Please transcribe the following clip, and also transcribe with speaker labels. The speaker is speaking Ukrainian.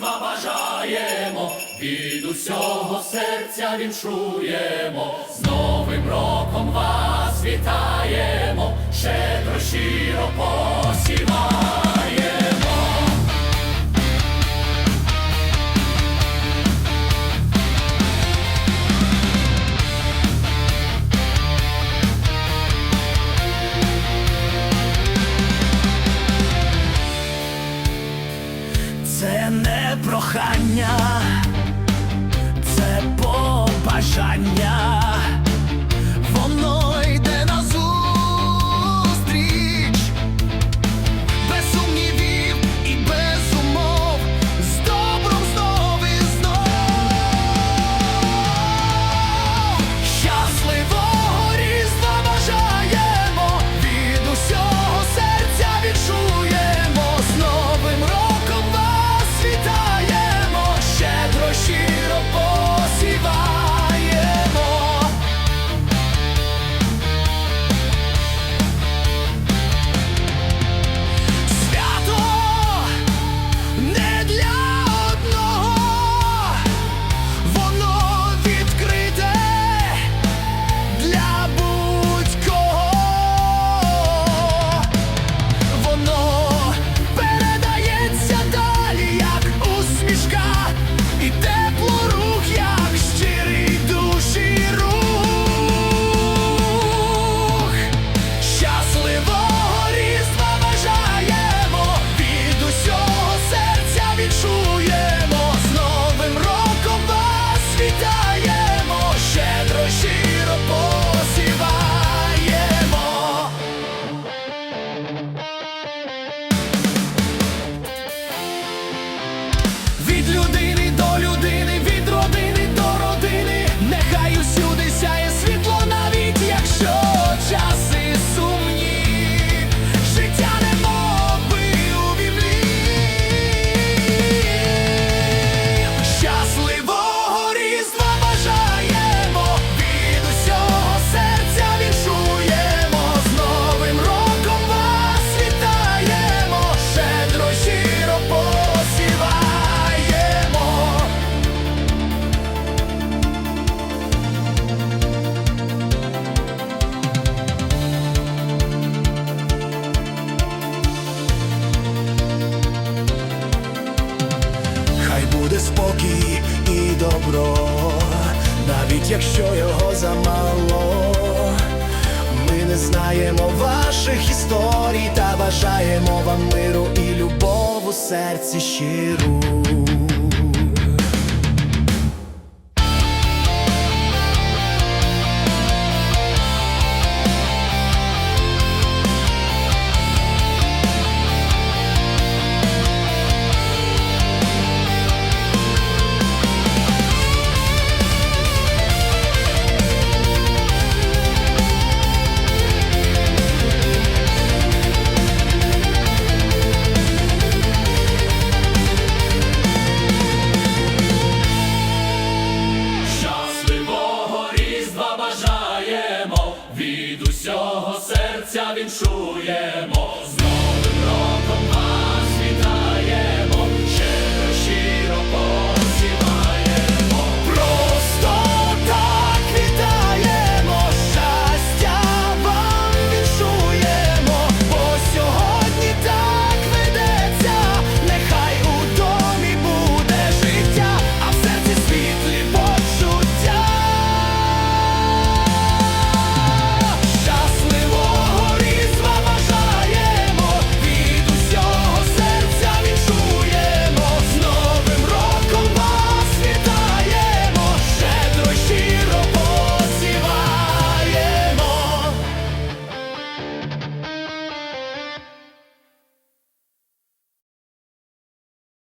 Speaker 1: дитинства бажаємо, від усього серця віншуємо, з Новим роком вас вітаємо, щедро щиро
Speaker 2: посів. прохання, це побажання. спокій і добро, навіть якщо його замало, ми не знаємо ваших історій та бажаємо вам миру і любов у серці щиру.
Speaker 1: від усього серця віншуємо.